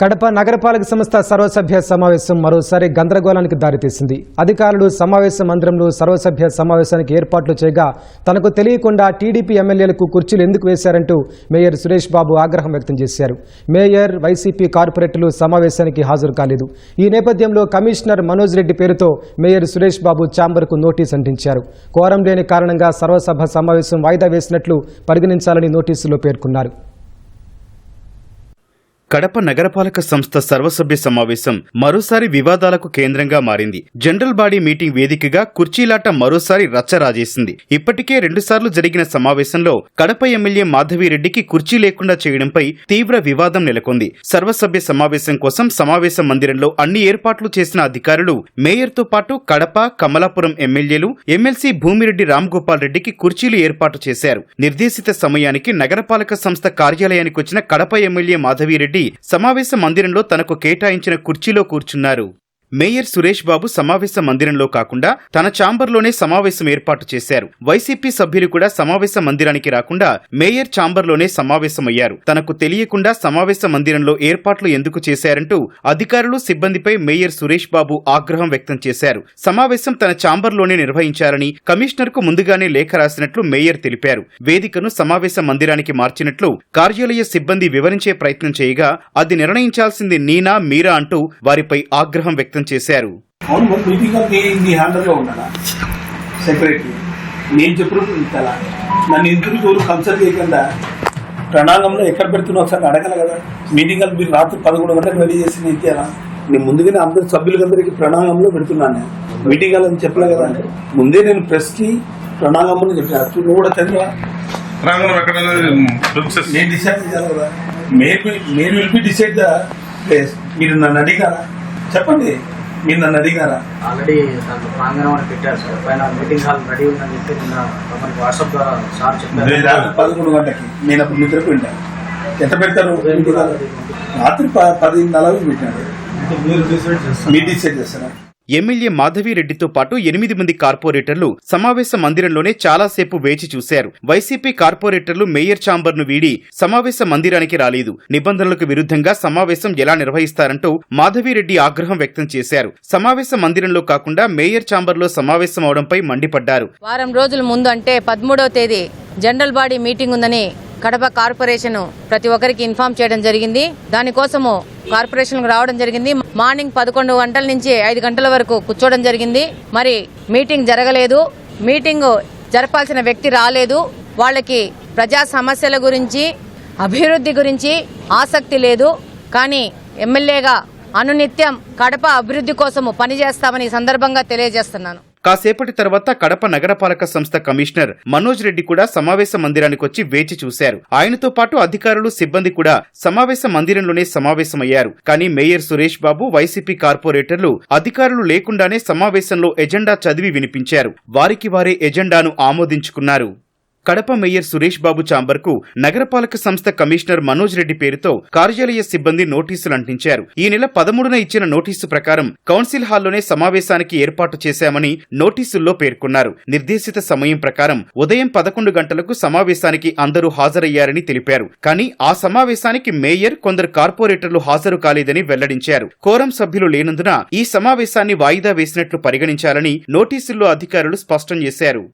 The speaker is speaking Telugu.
కడప నగరపాలక సంస్థ సర్వసభ్య సమావేశం మరోసారి గందరగోళానికి దారితీసింది. అధికారులు సమావేశ మందిరంలో సర్వసభ్య సమావేశానికి ఏర్పాట్లు చేయగా తనకు తెలియకుండా టీడీపీ ఎమ్మెల్యేలకు కుర్చీలు ఎందుకు వేశారంటూ మేయర్ సురేష్ బాబు ఆగ్రహం వ్యక్తం చేశారు. మేయర్ వైసీపీ కార్పొరేటర్లు సమావేశానికి హాజరు కాలేదు. ఈ నేపథ్యంలో కమిషనర్ మనోజ్ రెడ్డి పేరుతో మేయర్ సురేష్ బాబు ఛాంబర్కు నోటీసు అంటించారు కోరం లేని కారణంగా సర్వసభ సమావేశం వాయిదా వేసినట్లు పరిగణించాలని నోటీసులో పేర్కొన్నారు. కడప నగరపాలక సంస్థ సర్వసభ్య సమావేశం మరోసారి వివాదాలకు కేంద్రంగా మారింది. జనరల్ బాడీ మీటింగ్ వేదికగా కుర్చీలాట మరోసారి రచ్చరాజేసింది ఇప్పటికే రెండుసార్లు జరిగిన సమావేశంలో కడప ఎమ్మెల్యే మాధవిరెడ్డికి కుర్చీ లేకుండా చేయడంపై తీవ్ర వివాదం నెలకొంది. సర్వసభ్య సమావేశం కోసం సమావేశ మందిరంలో అన్ని ఏర్పాట్లు చేసిన అధికారులు మేయర్తో పాటు కడప కమలాపురం ఎమ్మెల్యేలు ఎమ్మెల్సీ భూమిరెడ్డి రామ్గోపాల్ రెడ్డికి కుర్చీలు ఏర్పాటు చేశారు. నిర్దేశిత సమయానికి నగరపాలక సంస్థ కార్యాలయానికి వచ్చిన కడప ఎమ్మెల్యే మాధవిరెడ్డి సమావేశ మందిరంలో తనకు కేటాయించిన కుర్చీలో కూర్చున్నారు. మేయర్ సురేష్ బాబు సమావేశ మందిరంలో కాకుండా తన ఛాంబర్లోనే సమావేశం ఏర్పాటు చేశారు. వైసీపీ సభ్యులు కూడా సమావేశ మందిరానికి రాకుండా మేయర్ ఛాంబర్లోనే సమావేశమయ్యారు. తనకు తెలియకుండా సమావేశ మందిరంలో ఏర్పాట్లు ఎందుకు చేశారంటూ అధికారులు సిబ్బందిపై మేయర్ సురేష్ బాబు ఆగ్రహం వ్యక్తం చేశారు. సమావేశం తన ఛాంబర్లోనే నిర్వహించారని కమిషనర్కు ముందుగానే లేఖ రాసినట్లు మేయర్ తెలిపారు. వేదికను సమావేశ మందిరానికి మార్చినట్లు కార్యాలయ సిబ్బంది వివరించే ప్రయత్నం చేయగా అది నిర్ణయించాల్సింది నీనా మీరా అంటూ వారిపై ఆగ్రహం వ్యక్తం చేశారు. ఉండాలా సెక్రటరీ నేను చెప్పినప్పుడు నన్ను ఎవరు కన్సల్ట్ చేయకుండా ప్రణాళంలో ఎక్కడ పెడుతున్నా ఒకసారి అడగల కదా. మీటింగ్ అని మీరు రాత్రి పదకొండు గంటలకు రెడీ చేసి నేను ఇచ్చారా నేను ముందుగానే అందరి సభ్యులందరికీ ప్రణాళంలో పెడుతున్నాను నేను. మీటింగ్ అని చెప్పలే కదా. ముందే నేను ప్రెస్కి ప్రణాళంలో చెప్పాను నువ్వు కూడా చదివా నేను డిసైడ్ చేయాలి కదా. Will be decide the? Place మీరు నన్ను అడిగారా? చెప్పండి మీరు నన్ను అడిగారా? ఆల్రెడీ దాంట్లో ప్రాంగణం అని పెట్టారు సార్. పైన మీటింగ్ హాల్ రెడీ ఉందని చెప్పి నిన్న మనకి వాట్సాప్ ద్వారా సార్ చెప్పారు. రాత్రి పదకొండు గంటకి నేను అప్పుడు నిద్రకు వెళ్ళాను. ఎంత పెడతారు? రాత్రి పది నలభై పెట్టాడు మీరు డిసైడ్ చేస్తారు. మీరు డిసైడ్ చేస్తారా? ఎమ్మెల్యే మాధవిరెడ్డితో పాటు ఎనిమిది మంది కార్పొరేటర్లు సమావేశ మందిరంలోనే చాలాసేపు వేచి చూశారు. వైసీపీ కార్పొరేటర్లు మేయర్ ఛాంబర్ను వీడి సమావేశ మందిరానికి రాలేదు. నిబంధనలకు విరుద్ధంగా సమావేశం ఎలా నిర్వహిస్తారంటూ మాధవిరెడ్డి ఆగ్రహం వ్యక్తం చేశారు. సమావేశ మందిరంలో కాకుండా మేయర్ ఛాంబర్లో సమావేశం అవడంపై మండిపడ్డారు. వారం రోజుల ముందు అంటే పదమూడవ తేదీ జనరల్ బాడీ మీటింగ్ ఉందని కడప కార్పొరేషన్ ప్రతి ఒక్కరికి ఇన్ఫార్మ్ చేయడం జరిగింది. దానికోసము కార్పొరేషన్కు రావడం జరిగింది. మార్నింగ్ పదకొండు గంటల నుంచి ఐదు గంటల వరకు కూర్చోవడం జరిగింది. మరి మీటింగ్ జరగలేదు. మీటింగ్ జరపాల్సిన వ్యక్తి రాలేదు. వాళ్ళకి ప్రజా సమస్యల గురించి అభివృద్ధి గురించి ఆసక్తి లేదు. కానీ ఎమ్మెల్యేగా అనునిత్యం కడప అభివృద్ధి కోసము పనిచేస్తామని సందర్భంగా తెలియజేస్తున్నాను. కాసేపటి తర్వాత కడప నగరపాలక సంస్థ కమిషనర్ మనోజ్ రెడ్డి కూడా సమావేశ మందిరానికి వచ్చి వేచి చూశారు. ఆయనతో పాటు అధికారులు సిబ్బంది కూడా సమావేశ మందిరంలోనే సమావేశమయ్యారు. కానీ మేయర్ సురేష్ బాబు వైసీపీ కార్పొరేటర్లు అధికారులు లేకుండానే సమావేశంలో ఎజెండా చదివి వినిపించారు. వారికి వారే ఎజెండాను ఆమోదించుకున్నారు. కడప మేయర్ సురేష్ బాబు చాంబర్కు నగరపాలక సంస్థ కమిషనర్ మనోజ్ రెడ్డి పేరుతో కార్యాలయ సిబ్బంది నోటీసులు అంటించారు. ఈ నెల పదమూడున ఇచ్చిన నోటీసు ప్రకారం కౌన్సిల్ హాల్లోనే సమావేశానికి ఏర్పాటు చేశామని నోటీసుల్లో పేర్కొన్నారు. నిర్దేశిత సమయం ప్రకారం ఉదయం పదకొండు గంటలకు సమావేశానికి అందరూ హాజరయ్యారని తెలిపారు. కానీ ఆ సమావేశానికి మేయర్ కొందరు కార్పొరేటర్లు హాజరు కాలేదని వెల్లడించారు. కోరం సభ్యులు లేనందున ఈ సమావేశాన్ని వాయిదా వేసినట్లు పరిగణించాలని నోటీసుల్లో అధికారులు స్పష్టం చేశారు.